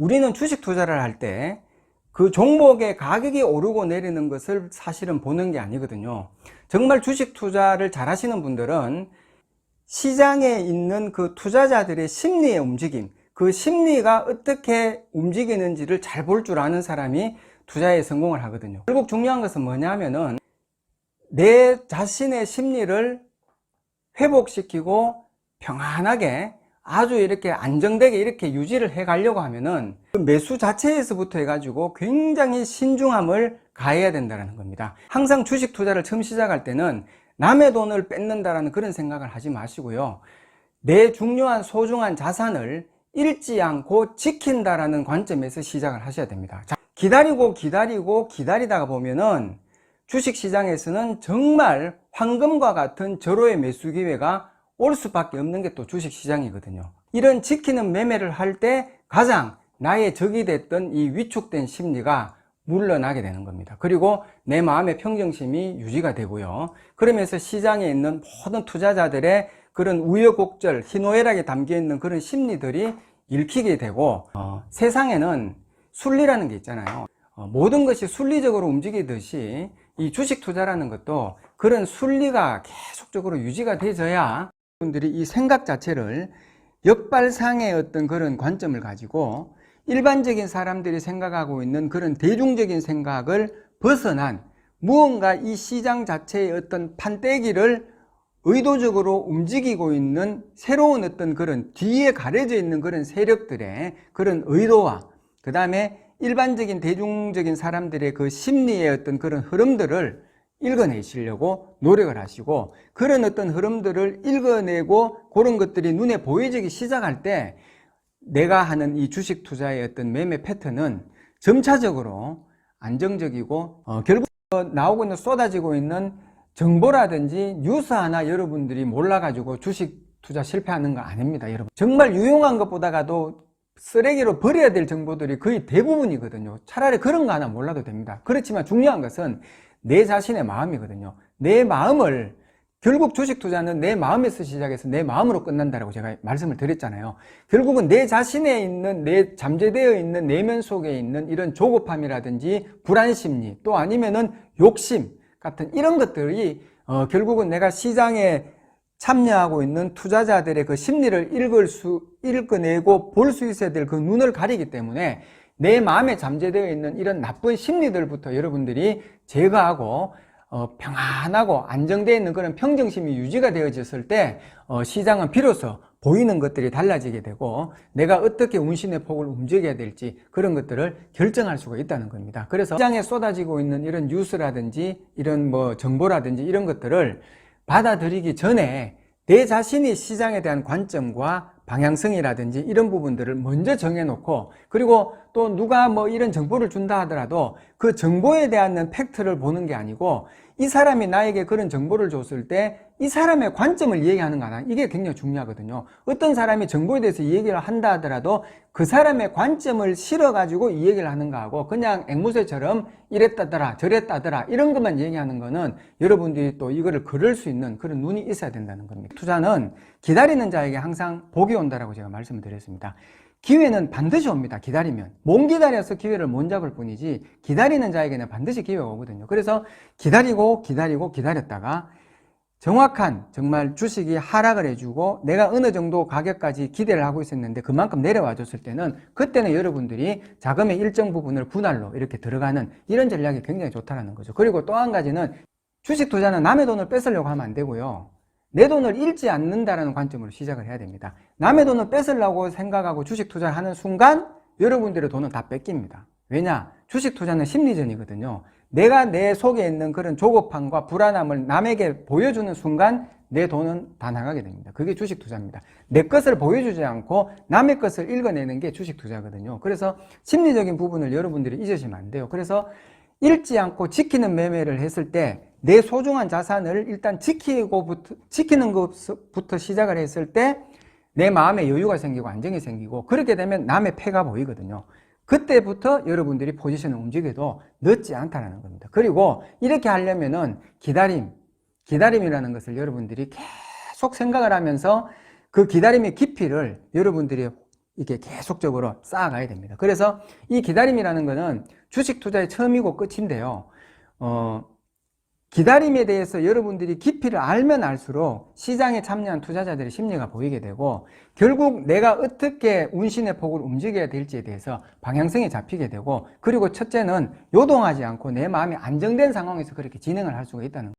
우리는 주식 투자를 할 때 그 종목의 가격이 오르고 내리는 것을 사실은 보는 게 아니거든요. 정말 주식 투자를 잘 하시는 분들은 시장에 있는 그 투자자들의 심리의 움직임, 그 심리가 어떻게 움직이는지를 잘 볼 줄 아는 사람이 투자에 성공을 하거든요. 결국 중요한 것은 뭐냐면은 내 자신의 심리를 회복시키고 평안하게 아주 이렇게 안정되게 이렇게 유지를 해 가려고 하면은 그 매수 자체에서부터 해가지고 굉장히 신중함을 가해야 된다는 겁니다. 항상 주식 투자를 처음 시작할 때는 남의 돈을 뺏는다라는 그런 생각을 하지 마시고요. 내 중요한 소중한 자산을 잃지 않고 지킨다라는 관점에서 시작을 하셔야 됩니다. 자, 기다리고 기다리고 기다리다가 보면은 주식 시장에서는 정말 황금과 같은 절호의 매수 기회가 올 수밖에 없는 게 또 주식 시장이거든요. 이런 지키는 매매를 할 때 가장 나의 적이 됐던 이 위축된 심리가 물러나게 되는 겁니다. 그리고 내 마음의 평정심이 유지가 되고요. 그러면서 시장에 있는 모든 투자자들의 그런 우여곡절, 희노애락에 담겨 있는 그런 심리들이 읽히게 되고 어, 세상에는 순리라는 게 있잖아요. 어, 모든 것이 순리적으로 움직이듯이 이 주식 투자라는 것도 그런 순리가 계속적으로 유지가 되져야 분들이 이 생각 자체를 역발상의 어떤 그런 관점을 가지고 일반적인 사람들이 생각하고 있는 그런 대중적인 생각을 벗어난 무언가 이 시장 자체의 어떤 판때기를 의도적으로 움직이고 있는 새로운 어떤 그런 뒤에 가려져 있는 그런 세력들의 그런 의도와 그 다음에 일반적인 대중적인 사람들의 그 심리의 어떤 그런 흐름들을 읽어내시려고 노력을 하시고 그런 어떤 흐름들을 읽어내고 그런 것들이 눈에 보여지기 시작할 때 내가 하는 이 주식 투자의 어떤 매매 패턴은 점차적으로 안정적이고 어, 결국 나오고 있는 쏟아지고 있는 정보라든지 뉴스 하나 여러분들이 몰라가지고 주식 투자 실패하는 거 아닙니다 여러분. 정말 유용한 것보다가도 쓰레기로 버려야 될 정보들이 거의 대부분이거든요. 차라리 그런 거 하나 몰라도 됩니다. 그렇지만 중요한 것은 내 자신의 마음이거든요 내 마음을 결국 주식 투자는 내 마음에서 시작해서 내 마음으로 끝난다라고 제가 말씀을 드렸잖아요. 결국은 내 자신에 있는 내 잠재되어 있는 내면 속에 있는 이런 조급함이라든지 불안 심리 또 아니면은 욕심 같은 이런 것들이 어, 결국은 내가 시장에 참여하고 있는 투자자들의 그 심리를 읽을 수 읽어내고 볼 수 있어야 될 그 눈을 가리기 때문에 내 마음에 잠재되어 있는 이런 나쁜 심리들부터 여러분들이 제거하고 어, 평안하고 안정되어 있는 그런 평정심이 유지가 되어졌을 때 어, 시장은 비로소 보이는 것들이 달라지게 되고 내가 어떻게 운신의 폭을 움직여야 될지 그런 것들을 결정할 수가 있다는 겁니다. 그래서 시장에 쏟아지고 있는 이런 뉴스라든지 이런 뭐 정보라든지 이런 것들을 받아들이기 전에 내 자신이 시장에 대한 관점과 방향성이라든지 이런 부분들을 먼저 정해놓고 그리고 또 누가 뭐 이런 정보를 준다 하더라도 그 정보에 대한 팩트를 보는 게 아니고 이 사람이 나에게 그런 정보를 줬을 때 이 사람의 관점을 얘기하는 거나 이게 굉장히 중요하거든요. 어떤 사람이 정보에 대해서 얘기를 한다 하더라도 그 사람의 관점을 실어가지고 이 얘기를 하는가 하고 그냥 앵무새처럼 이랬다더라 저랬다더라 이런 것만 얘기하는 거는 여러분들이 또 이거를 걸을 수 있는 그런 눈이 있어야 된다는 겁니다. 투자는 기다리는 자에게 항상 복이 온다라고 제가 말씀을 드렸습니다. 기회는 반드시 옵니다. 기다리면. 못 기다려서 기회를 못 잡을 뿐이지 기다리는 자에게는 반드시 기회가 오거든요. 그래서 기다리고 기다리고 기다렸다가 정확한 정말 주식이 하락을 해주고 내가 어느 정도 가격까지 기대를 하고 있었는데 그만큼 내려와 줬을 때는 그때는 여러분들이 자금의 일정 부분을 분할로 이렇게 들어가는 이런 전략이 굉장히 좋다는 거죠. 그리고 또 한 가지는 주식 투자는 남의 돈을 뺏으려고 하면 안 되고요. 내 돈을 잃지 않는다라는 관점으로 시작을 해야 됩니다. 남의 돈을 뺏으려고 생각하고 주식 투자를 하는 순간 여러분들의 돈은 다 뺏깁니다. 왜냐? 주식 투자는 심리전이거든요. 내가 내 속에 있는 그런 조급함과 불안함을 남에게 보여주는 순간 내 돈은 다 나가게 됩니다. 그게 주식 투자입니다. 내 것을 보여주지 않고 남의 것을 읽어내는 게 주식 투자거든요. 그래서 심리적인 부분을 여러분들이 잊으시면 안 돼요. 그래서 잃지 않고 지키는 매매를 했을 때 내 소중한 자산을 일단 지키고부터, 지키는 것부터 시작을 했을 때 내 마음에 여유가 생기고 안정이 생기고 그렇게 되면 남의 패가 보이거든요. 그때부터 여러분들이 포지션을 움직여도 늦지 않다는 겁니다. 그리고 이렇게 하려면은 기다림, 기다림이라는 것을 여러분들이 계속 생각을 하면서 그 기다림의 깊이를 여러분들이 이렇게 계속적으로 쌓아가야 됩니다. 그래서 이 기다림이라는 것은 주식 투자의 처음이고 끝인데요. 어, 기다림에 대해서 여러분들이 깊이를 알면 알수록 시장에 참여한 투자자들의 심리가 보이게 되고 결국 내가 어떻게 운신의 폭을 움직여야 될지에 대해서 방향성이 잡히게 되고 그리고 첫째는 요동하지 않고 내 마음이 안정된 상황에서 그렇게 진행을 할 수가 있다는